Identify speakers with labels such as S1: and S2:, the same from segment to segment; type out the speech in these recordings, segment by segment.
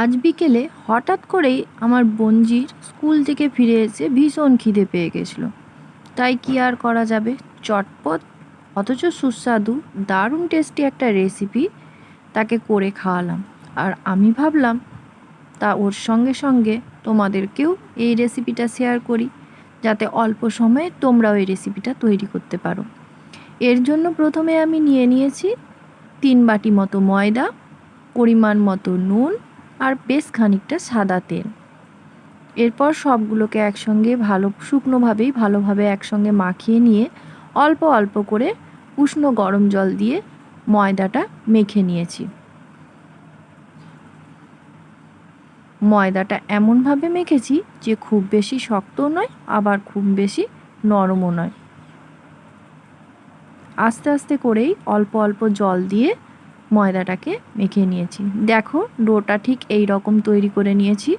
S1: আজ বিকেলে হঠাৎ করেই আমার বঞ্জির স্কুল থেকে ফিরে এসে ভীষণ খিদে পেয়ে গেছিল। তাই কি আর করা যাবে? চটপট, অথচ সুস্বাদু, দারুণ টেস্টি একটা রেসিপি তাকে করে খাওয়ালাম। আর আমি ভাবলাম, তা ওর সঙ্গে সঙ্গে তোমাদেরকেও এই রেসিপিটা শেয়ার করি, যাতে অল্প সময়ে তোমরাও এই রেসিপিটা তৈরি করতে পারো। এর জন্য প্রথমে আমি নিয়ে নিয়েছি তিন বাটি মতো ময়দা, পরিমাণ মতো নুন আর বেশ খানিকটা সাদা তেল। এরপর সবগুলোকে একসঙ্গে ভালো, শুকনোভাবেই ভালোভাবে একসঙ্গে মাখিয়ে নিয়ে অল্প অল্প করে উষ্ণ গরম জল দিয়ে ময়দাটা মেখে নিয়েছি। ময়দাটা এমনভাবে মেখেছি যে খুব বেশি শক্তও নয়, আবার খুব বেশি নরমও নয়। আস্তে আস্তে করেই অল্প অল্প জল দিয়ে ময়দাটাকে মেখে নিয়েছি। দেখো, ডোটা ঠিক এই রকম তৈরি করে নিয়েছি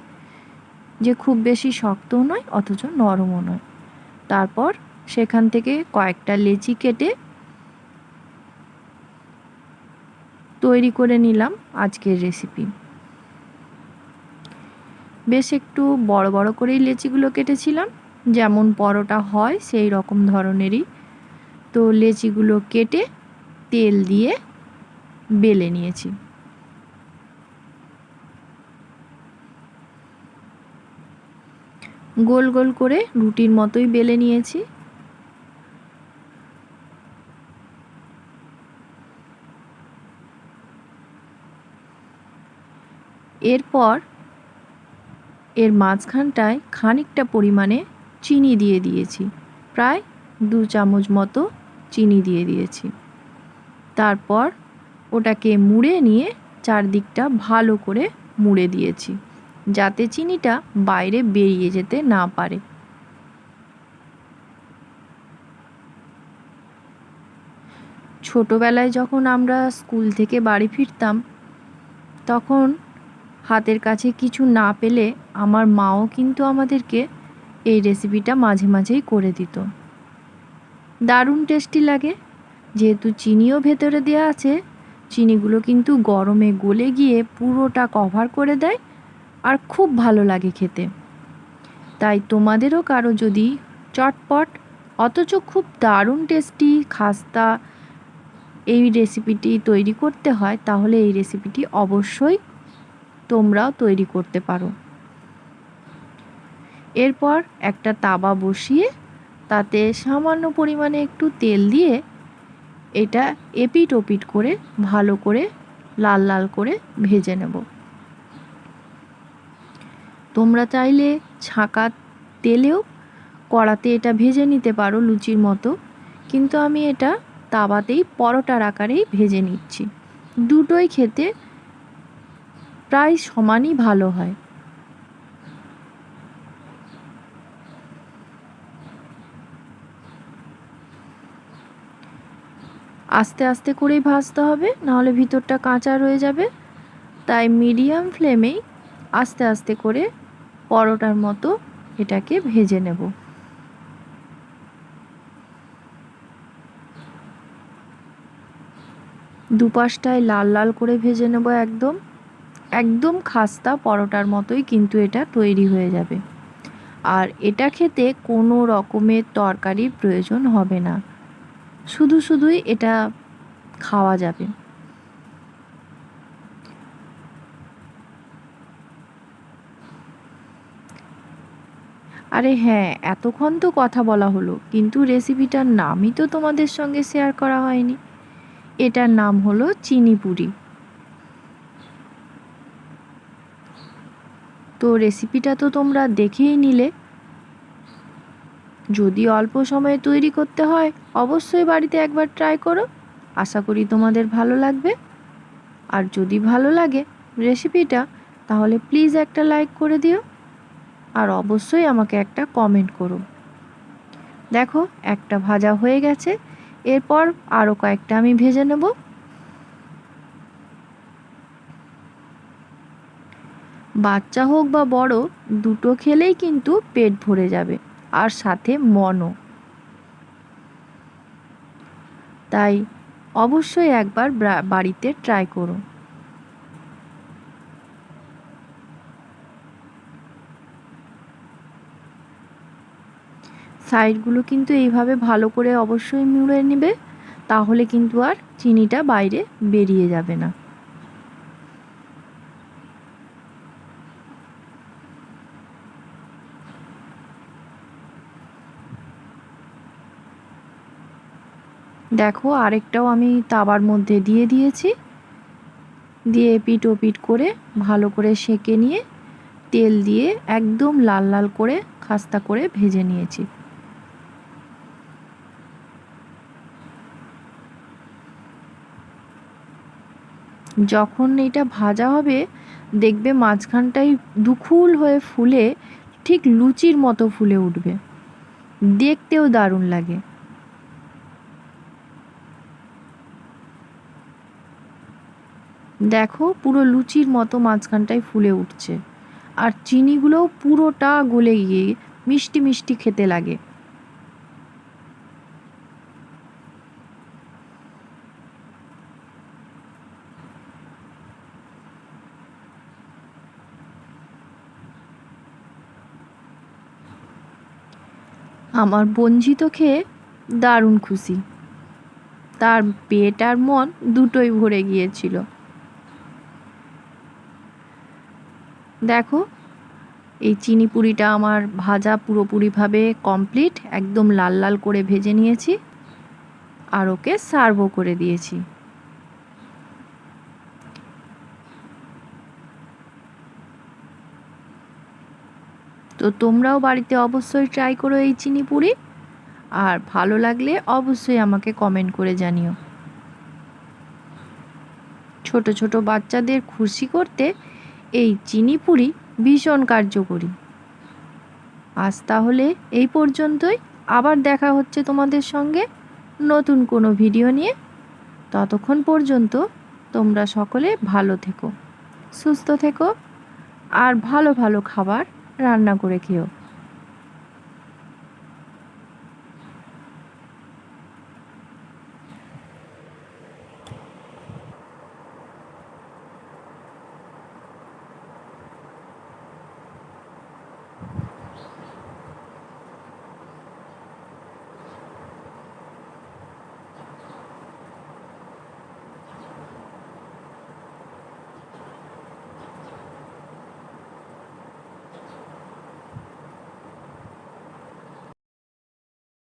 S1: যে খুব বেশি শক্তও নয়, অথচ নরমও নয়। তারপর সেখান থেকে কয়েকটা লেচি কেটে তৈরি করে নিলাম আজকের রেসিপি বেশ একটু বড় বড় করেই লেচিগুলো কেটেছিলাম, যেমন পরোটা হয় সেই রকম ধরনেরই। তো লেচিগুলো কেটে তেল দিয়ে বেলে নিয়েছি। গোল গোল করে রুটির মতোই বেলে নিয়েছি। এরপর এর মাঝখানটায় খানিকটা পরিমাণে চিনি দিয়ে দিয়েছি। প্রায় দু চামচ মতো চিনি দিয়ে দিয়েছি। তারপর ওটাকে মুড়ে নিয়ে চারদিকটা ভালো করে মুড়ে দিয়েছি, যাতে চিনিটা বাইরে বেরিয়ে যেতে না পারে। ছোটোবেলায় যখন আমরা স্কুল থেকে বাড়ি ফিরতাম, তখন হাতের কাছে কিছু না পেলে আমার মাও কিন্তু আমাদেরকে এই রেসিপিটা মাঝে মাঝেই করে দিত। দারুণ টেস্টি লাগে, যেহেতু চিনিও ভেতরে দেওয়া আছে চিনিগুলো কিন্তু গরমে গলে গিয়ে পুরোটা কভার করে দেয় আর খুব ভালো লাগে খেতে। তাই তোমাদেরও কারও যদি চটপট, অথচ খুব দারুণ টেস্টি খাস্তা এই রেসিপিটি তৈরি করতে হয়, তাহলে এই রেসিপিটি অবশ্যই তোমরাও তৈরি করতে পারো। এরপর একটা তাবা বসিয়ে তাতে সামান্য পরিমাণে একটু তেল দিয়ে এটা এপিট ওপিট করে ভালো করে লাল লাল করে ভেজে নেব। তোমরা চাইলে ছাঁকা তেলেও কড়াতে এটা ভেজে নিতে পারো লুচির মতো, কিন্তু আমি এটা তাওয়াতেই, পরোটার আকারেই ভেজে নিচ্ছি। দুটোই খেতে প্রায় সমানই ভালো হয়। আস্তে আস্তে করেই ভাজতে হবে, নাহলে ভিতরটা কাঁচা রয়ে যাবে। তাই মিডিয়াম ফ্লেমেই আস্তে আস্তে করে পরোটার মতো এটাকে ভেজে নেব। দুপাশটায় লাল লাল করে ভেজে নেব একদম। একদম খাস্তা পরোটার মতোই কিন্তু এটা তৈরি হয়ে যাবে। আর এটা খেতে কোনো রকমের তরকারির প্রয়োজন হবে না। শুধু শুধুই এটা খাওয়া যাবে। আরে হ্যাঁ এতক্ষণ তো কথা বলা হলো, কিন্তু রেসিপিটার নামই তো তোমাদের সঙ্গে শেয়ার করা হয়নি। এটার নাম হলো চিনি পুরি। তো রেসিপিটা তো তোমরা দেখেই নিলে। যদি অল্প সময়ে তৈরি করতে হয়, অবশ্যই বাড়িতে একবার ট্রাই করো। আশা করি তোমাদের ভালো লাগবে। আর যদি ভালো লাগে রেসিপিটা তাহলে প্লিজ একটা লাইক করে দিও। আর অবশ্যই আমাকে একটা কমেন্ট করো। দেখো, একটা ভাজা হয়ে গেছে। এরপর আরও কয়েকটা আমি ভেজে নেব। বাচ্চা হোক বা বড়, দুটো খেলেই কিন্তু পেট ভরে যাবে। আর সাথে মনও। তাই অবশ্যই একবার বাড়িতে ট্রাই করুন। সাইডগুলো কিন্তু এইভাবে ভালো করে অবশ্যই মুড়ে নেবে, তাহলে কিন্তু আর চিনিটা বাইরে বেরিয়ে যাবে না। দেখো, আরেকটাও আমি তাবার মধ্যে দিয়ে দিয়েছি। দিয়ে পিট ও পিট করে ভালো করে সেঁকে নিয়ে তেল দিয়ে একদম লাল লাল করে খাস্তা করে ভেজে নিয়েছি। যখন এটা ভাজা হবে, দেখবে মাঝখানটাই দুখুল হয়ে ফুলে ঠিক লুচির মতো ফুলে উঠবে। দেখতেও দারুণ লাগে। দেখো পুরো লুচির মতো মাঝখানটায় ফুলে উঠছে। আর চিনিগুলোও পুরোটা গলে গিয়ে মিষ্টি মিষ্টি খেতে লাগে। আমার বঞ্জি তো খেয়ে দারুণ খুশি। তার পেট আর মন দুটোই ভরে গিয়েছিল। দেখো, এই চিনি পুরিটা আমার ভাজা পুরোপুরিভাবে কমপ্লিট একদম লাল লাল করে ভেজে নিয়েছি আর ওকে সার্ভও করে দিয়েছি। তো তোমরাও বাড়িতে অবশ্যই ট্রাই করো এই চিনি পুরি, আর ভালো লাগলে অবশ্যই আমাকে কমেন্ট করে জানিও। ছোট ছোট বাচ্চাদের খুশি করতে এই চিনি পুরি ভীষণ কার্যকরী। আজ তাহলে এই পর্যন্তই। আবার দেখা হচ্ছে তোমাদের সঙ্গে নতুন কোনো ভিডিও নিয়ে। ততক্ষণ পর্যন্ত তোমরা সকলে ভালো থেকো, সুস্থ থেকো, আর ভালো ভালো খাবার রান্না করে খেও।